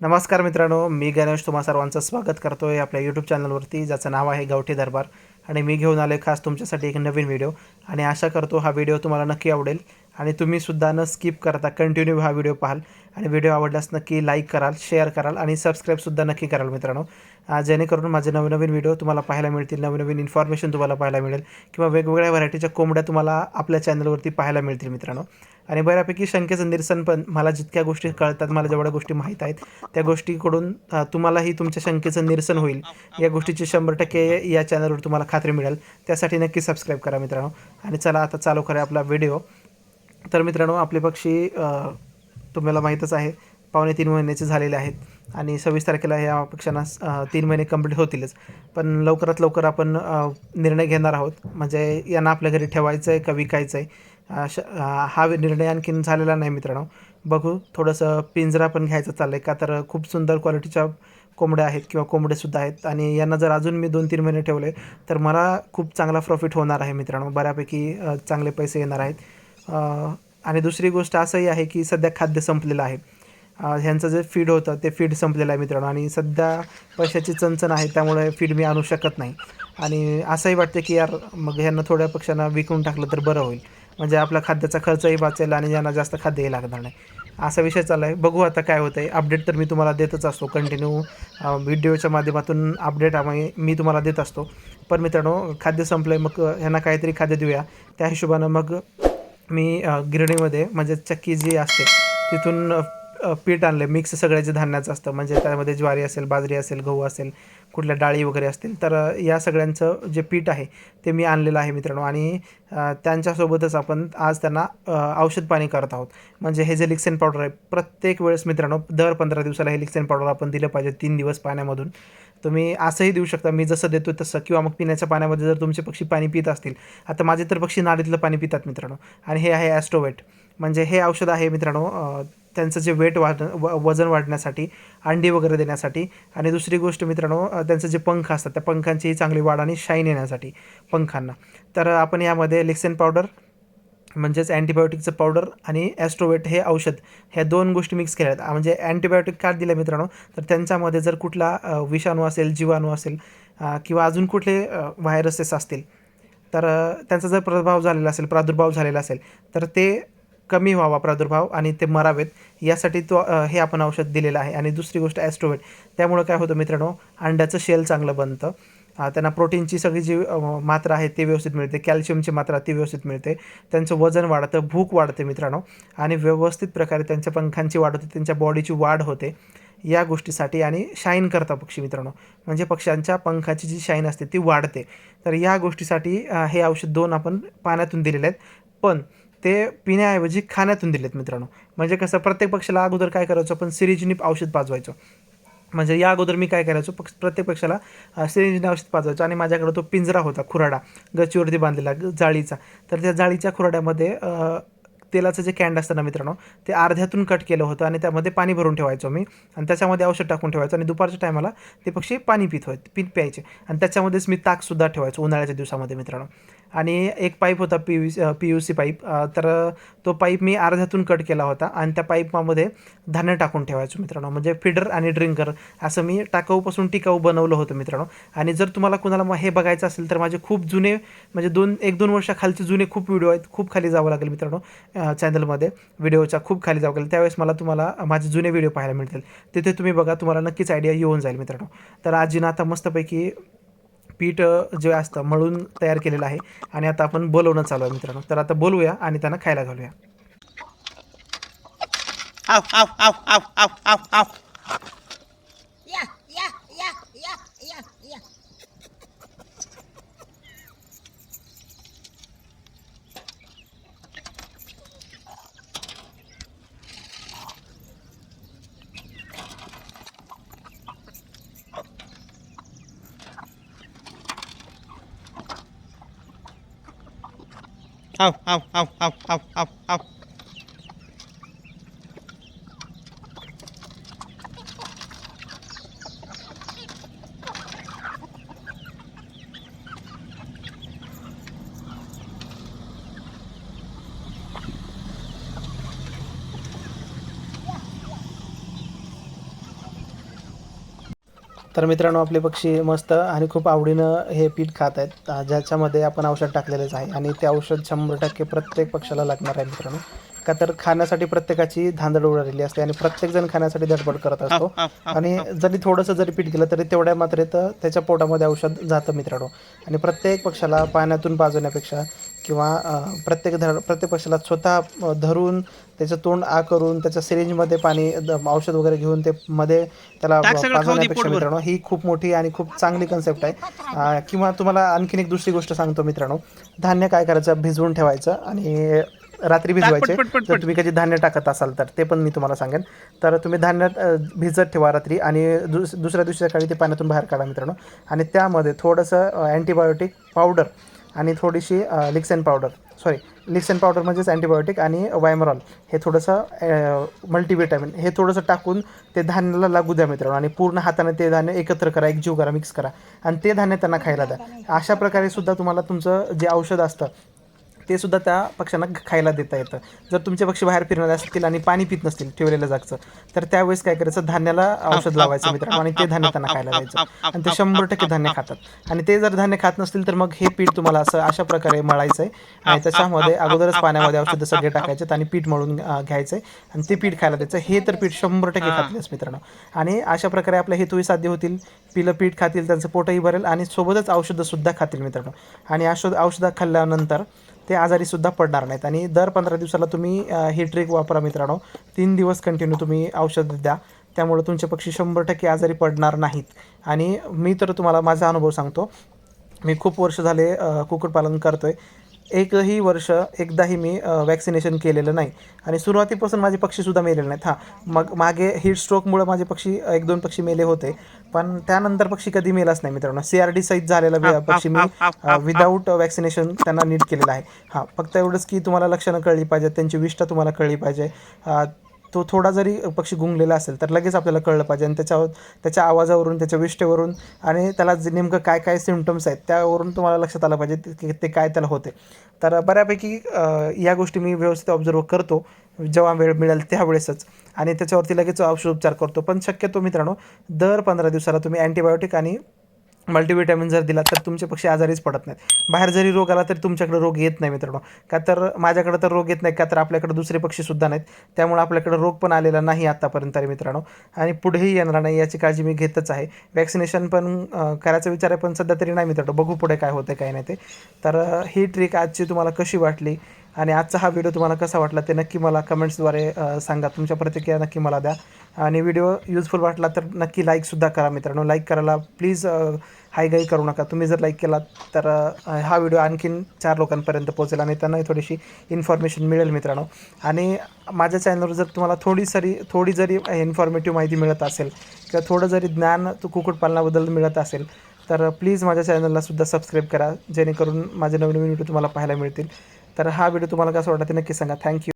नमस्कार मित्रांनो मी गणेश तुम्हा सर्वांचं स्वागत करतो आहे आपल्या यूट्यूब चॅनलवरती ज्याचं नाव आहे गावठी दरबार. आणि मी घेऊन आलो खास तुमच्यासाठी एक नवीन व्हिडिओ आणि आशा करतो हा व्हिडिओ तुम्हाला नक्की आवडेल. आणि तुम्हीसुद्धा न स्किप करता कंटिन्यू हा व्हिडिओ पाहाल. आणि व्हिडिओ आवडल्यास नक्की लाईक कराल शेअर कराल आणि सबस्क्राईबसुद्धा नक्की कराल मित्रांनो. जेणेकरून माझे नवनवीन व्हिडिओ तुम्हाला पाहायला मिळतील नवनवीन इन्फॉर्मेशन तुम्हाला पाहायला मिळेल किंवा वेगवेगळ्या व्हरायटीच्या कोंबड्या तुम्हाला आपल्या चॅनलवरती पाहायला मिळतील मित्रांनो. आणि बऱ्यापैकी शंकेचं निरसन पण मला जितक्या गोष्टी कळतात मला जेवढ्या गोष्टी माहीत आहेत त्या गोष्टीकडून तुम्हालाही तुमच्या शंकेचं निरसन होईल. या गोष्टीची शंभर टक्के या चॅनलवर तुम्हाला खात्री मिळेल. त्यासाठी नक्की सबस्क्राईब करा मित्रांनो. आणि चला आता चालू करा आपला व्हिडिओ. तर मित्रांनो आपले पक्षी तुम्हाला माहीतच आहे पावणे तीन महिन्याचे झालेले आहेत. आणि सव्वीस तारखेला या पक्षांना तीन महिने कंप्लीट होतीलच. पण लवकरात लवकर आपण निर्णय घेणार आहोत. म्हणजे यांना आपल्या घरी ठेवायचं आहे का विकायचं आहे श हा निर्णय आणखीन झालेला नाही मित्रांनो. बघू थोडंसं पिंजरा पण घ्यायचं चाललं आहे का तर खूप सुंदर क्वालिटीच्या कोंबड्या आहेत किंवा कोंबडेसुद्धा आहेत आणि यांना जर अजून मी दोन तीन महिने ठेवले तर मला खूप चांगला प्रॉफिट होणार आहे मित्रांनो. बऱ्यापैकी चांगले पैसे येणार आहेत. आणि दुसरी गोष्ट असंही आहे की सध्या खाद्य संपलेलं आहे. ह्यांचं जे फीड होतं ते फीड संपलेलं आहे मित्रांनो. आणि सध्या पैशाची चणचण आहे त्यामुळे फीड मी आणू शकत नाही. आणि असंही वाटते की यार मग ह्यांना थोड्या पक्षांना विकून टाकलं तर बरं होईल. म्हणजे आपला खाद्याचा खर्चही वाचेल आणि यांना जास्त खाद्यही लागणार नाही. असा विषय चालला आहे बघू आता काय होतं आहे अपडेट तर मी तुम्हाला देतच असतो. कंटिन्यू व्हिडिओच्या माध्यमातून अपडेट आम्ही मी तुम्हाला देत असतो. पण मित्रांनो खाद्य संपलं आहे मग ह्यांना काहीतरी खाद्य देऊया. त्या हिशोबानं मग मी गिरणीमध्ये म्हणजे चक्की जी असते तिथून पीठ आणलं मिक्स सगळ्याचे धान्याचं असतं. म्हणजे त्यामध्ये ज्वारी असेल बाजरी असेल गहू असेल कुठल्या डाळी वगैरे असतील. तर या सगळ्यांचं जे पीठ आहे ते मी आणलेलं आहे मित्रांनो. आणि त्यांच्यासोबतच आपण आज त्यांना औषध पाणी करत आहोत. म्हणजे हे जे लिक्सेन पावडर आहे प्रत्येक वेळेस मित्रांनो दर पंधरा दिवसाला हे लिक्सेन पावडर आपण दिलं पाहिजे तीन दिवस पाण्यामधून. तुम्ही असंही देऊ शकता मी जसं देतो तसं. किंवा मग पिण्याच्या पाण्यामध्ये जर तुमचे पक्षी पाणी पित असतील आता माझे तर पक्षी नाडीतलं पाणी पितात मित्रांनो. आणि हे आहे ॲस्ट्रोवेट. म्हणजे हे औषध आहे मित्रांनो त्यांचं जे वेट वाढ व वजन वाढण्यासाठी अंडी वगैरे देण्यासाठी. आणि दुसरी गोष्ट मित्रांनो त्यांचं जे पंख असतात त्या पंखांचीही चांगली वाढ आणि शाईन येण्यासाठी पंखांना. तर आपण यामध्ये लिक्सेन पावडर म्हणजेच अँटीबायोटिकचं पावडर आणि ॲस्ट्रोवेट हे औषध ह्या दोन गोष्टी मिक्स केल्या आहेत. म्हणजे अँटीबायोटिक का दिलं मित्रांनो? तर त्यांच्यामध्ये जर कुठला विषाणू असेल जीवाणू असेल किंवा अजून कुठले व्हायरसेस असतील तर त्यांचा जर प्रभाव झालेला असेल प्रादुर्भाव झालेला असेल तर ते कमी व्हावा प्रादुर्भाव आणि ते मरावेत. यासाठी तो हे आपण औषध दिलेलं आहे. आणि दुसरी गोष्ट ॲस्ट्रोवेट त्यामुळं काय होतं मित्रांनो? अंड्याचं शेल चांगलं बनतं. त्यांना प्रोटीनची सगळी जी मात्रा आहे ती व्यवस्थित मिळते. कॅल्शियमची मात्रा ती व्यवस्थित मिळते. त्यांचं वजन वाढतं भूक वाढते मित्रांनो. आणि व्यवस्थित प्रकारे त्यांच्या पंखांची वाढ होते त्यांच्या बॉडीची वाढ होते. या गोष्टीसाठी आणि शाईन करता पक्षी मित्रांनो. म्हणजे पक्ष्यांच्या पंखाची जी शाईन असते ती वाढते. तर या गोष्टीसाठी हे औषध दोन आपण पाण्यातून दिलेले आहेत. पण ते पिण्याऐवजी खाण्यातून दिलेत मित्रांनो. म्हणजे कसं प्रत्येक पक्षाला अगोदर काय करायचं आपण सिरिजनिप औषध पाजवायचो. म्हणजे या अगोदर मी काय करायचो पक्ष प्रत्येक पक्षाला अ, सिरिंजने औषध पाजवायचो आणि माझ्याकडे तो पिंजरा होता खुराडा. गच्चीवरती बांधलेला ग- जाळीचा. तर त्या जाळीच्या खुराड्यामध्ये तेलाचं जे कॅन्ड असतं ना मित्रांनो ते अर्ध्यातून कट केलं होतं आणि त्यामध्ये पाणी भरून ठेवायचो मी. आणि त्याच्यामध्ये औषध टाकून ठेवायचं आणि दुपारच्या टायमाला ते पक्षी पाणी पित होत पीत प्यायचे. आणि त्याच्यामध्येच मी ताकसुद्धा ठेवायचो उन्हाळ्याच्या दिवसामध्ये मित्रांनो. आणि एक पाईप होता P U C P U C pipe. तर तो पाईप मी अर्ध्यातून कट केला होता आणि त्या पाईपामध्ये धान्य टाकून ठेवायचो मित्रांनो. म्हणजे फिडर आणि ड्रिंकर असं मी टाकाऊपासून टिकाऊ बनवलं होतं मित्रांनो. आणि जर तुम्हाला कुणाला मग हे बघायचं असेल तर माझे खूप जुने म्हणजे दोन एक दोन वर्षाखालचे जुने खूप व्हिडिओ आहेत. खूप खाली जावं लागेल मित्रांनो चॅनलमध्ये. व्हिडिओच्या खूप खाली जावं लागेल. त्यावेळेस मला तुम्हाला माझे जुने व्हिडिओ पाहायला मिळतील. तिथे तुम्ही बघा तुम्हाला नक्कीच आयडिया येऊन जाईल मित्रांनो. तर आजीनं आता मस्तपैकी पीठ जे असतं मळून तयार केलेलं आहे. आणि आता आपण बोलवणं चालू आहे मित्रांनो. तर आता बोलूया आणि त्यांना खायला घालूया. เอาเอาเอาเอาเอาเอา तर मित्रांनो आपले पक्षी मस्त आणि खूप आवडीनं हे पीठ खात आहेत. ज्याच्यामध्ये आपण औषध टाकलेलंच आहे आणि ते औषध शंभर टक्के प्रत्येक पक्षाला लागणार आहे मित्रांनो. का तर खाण्यासाठी प्रत्येकाची धांदड उडालेली असते आणि प्रत्येकजण खाण्यासाठी धडपड करत असतो. आणि जरी थोडंसं जरी पीठ गेलं तरी तेवढ्या मात्रेत त्याच्या पोटामध्ये औषध जातं मित्रांनो. आणि प्रत्येक पक्षाला पाण्यातून पाजवण्यापेक्षा किंवा प्रत्येक धड प्रत्येक पक्षाला स्वतः धरून त्याचं तोंड आ करून त्याच्या सिरिंजमध्ये पाणी औषध वगैरे घेऊन ते मध्ये त्याला पाजवण्यापेक्षा. मित्रांनो ही खूप मोठी आणि खूप चांगली कन्सेप्ट आहे. किंवा तुम्हाला आणखीन एक दुसरी गोष्ट सांगतो मित्रांनो. धान्य काय करायचं? भिजवून ठेवायचं आणि रात्री भिजवायचे. जर. तुम्ही कधी धान्य टाकत असाल तर ते पण मी तुम्हाला सांगेन. तर तुम्ही धान्य भिजत ठेवा रात्री आणि दुस दुसऱ्या दिवशी सकाळी ते पाण्यातून बाहेर काढा मित्रांनो. आणि त्यामध्ये थोडंसं अँटीबायोटिक पावडर आणि थोडीशी लिक्सेन पावडर. सॉरी लिक्सेन पावडर म्हणजेच अँटीबायोटिक आणि वायमरॉल. हे थोडंसं मल्टीविटॅमिन हे थोडंसं टाकून ते धान्याला लागू द्या मित्रांनो. आणि पूर्ण हाताने ते धान्य एकत्र करा एकजीव करा मिक्स करा. आणि ते धान्य त्यांना खायला द्या. अशा प्रकारे सुद्धा तुम्हाला तुमचं जे औषध असतं ते सुद्धा त्या पक्ष्यांना खायला देता येतं. जर तुमचे पक्षी बाहेर फिरणारे असतील आणि पाणी पित नसतील ठेवलेलं जागचं तर त्यावेळेस काय करायचं? धान्याला औषध लावायचं मित्रांनो आणि ते धान्य त्यांना खायला द्यायचं. आणि ते शंभर टक्के धान्य खातात. आणि ते जर धान्य खात नसतील तर मग हे पीठ तुम्हाला असं अशा प्रकारे मळायचं आहे आणि त्याच्यामध्ये अगोदरच पाण्यामध्ये औषधं सगळे टाकायचे आणि पीठ मळून घ्यायचं आहे आणि ते पीठ खायला द्यायचं. हे तर पीठ शंभर टक्के खातलेच मित्रांनो. आणि अशा प्रकारे आपल्या हेतूही साध्य होतील. पिलं पीठ खातील त्यांचं पोटही भरेल आणि सोबतच औषधंसुद्धा खातील मित्रांनो. आणि औषध औषधं खाल्ल्यानंतर ते आजारीसुद्धा पडणार नाहीत. आणि दर पंधरा दिवसाला तुम्ही ही ट्रिक वापरा मित्रांनो. तीन दिवस कंटिन्यू तुम्ही औषध द्या. त्यामुळे तुमचे पक्षी शंभर टक्के आजारी पडणार नाहीत. आणि मी तर तुम्हाला माझा अनुभव सांगतो. मी खूप वर्ष झाले कुक्कुटपालन करतो आहे एकही वर्ष एकदाही मी वॅक्सिनेशन केलेलं नाही. आणि सुरुवातीपासून माझे पक्षीसुद्धा मेलेले नाहीत. हां मग मागे हीट स्ट्रोकमुळे माझे पक्षी एक दोन पक्षी मेले होते. पण त्यानंतर पक्षी कधी मेलाच नाही मित्रांनो. सी आर डी सहित झालेला पक्षी मी विदाऊट वॅक्सिनेशन त्यांना नीट केलेलं आहे. हां फक्त एवढंच की तुम्हाला लक्षणं कळली पाहिजे त्यांची विष्ठा तुम्हाला कळली पाहिजे. तो थोडा जरी पक्षी गुंगलेला असेल तर लगेच आपल्याला कळलं पाहिजे. आणि त्याच्यावर त्याच्या आवाजावरून त्याच्या विष्ठेवरून आणि त्याला जे नेमकं काय काय सिमटम्स आहेत त्यावरून तुम्हाला लक्षात आलं पाहिजे ते- की ते काय त्याला होते. तर बऱ्यापैकी या गोष्टी मी व्यवस्थित ऑब्झर्व करतो. जेव्हा वेळ मिळेल त्यावेळेसच. आणि त्याच्यावरती लगेच औषधोपचार करतो. पण शक्यतो मित्रांनो दर पंधरा दिवसाला तुम्ही अँटीबायोटिक आणि मल्टिव्हिटॅमिन जर दिला तर तुमचे पक्षी आजारीच पडत नाहीत. बाहेर जरी रोग आला तरी तुमच्याकडे रोग येत नाही मित्रांनो. का तर माझ्याकडे तर रोग येत नाही का तर आपल्याकडे दुसरे पक्षीसुद्धा नाहीत. त्यामुळे आपल्याकडे रोग पण आलेला नाही आत्तापर्यंत तरी मित्रांनो. आणि पुढेही येणार नाही याची काळजी मी घेतच आहे. वॅक्सिनेशन पण करायचा विचार आहे पण सध्या तरी नाही मित्रांनो. बघू पुढे काय होतं काय नाही ते. तर ही ट्रिक आजची तुम्हाला कशी वाटली? आणि आजचा हा व्हिडिओ तुम्हाला कसा वाटला ते नक्की मला कमेंट्सद्वारे सांगा. तुमच्या प्रतिक्रिया नक्की मला द्या. आणि व्हिडिओ युजफुल वाटला तर नक्की लाईकसुद्धा करा मित्रांनो. लाईक करायला प्लीज हायगाई करू नका. तुम्ही जर लाईक केलात तर हा व्हिडिओ आणखीन चार लोकांपर्यंत पोहोचेल आणि त्यांनाही थोडीशी इन्फॉर्मेशन मिळेल मित्रांनो. आणि माझ्या चॅनलवर जर तुम्हाला थोडी सरी थोडी जरी इन्फॉर्मेटिव्ह माहिती मिळत असेल किंवा थोडं जरी ज्ञान तू कुक्कुटपालनाबद्दल मिळत असेल तर प्लीज माझ्या चॅनलला सुद्धा सबस्क्राईब करा. जेणेकरून माझे नवीन नवीन व्हिडिओ तुम्हाला पाहायला मिळतील. तर हा व्हिडिओ तुम्हाला कसा वाटला ते नक्की सांगा. थँक्यू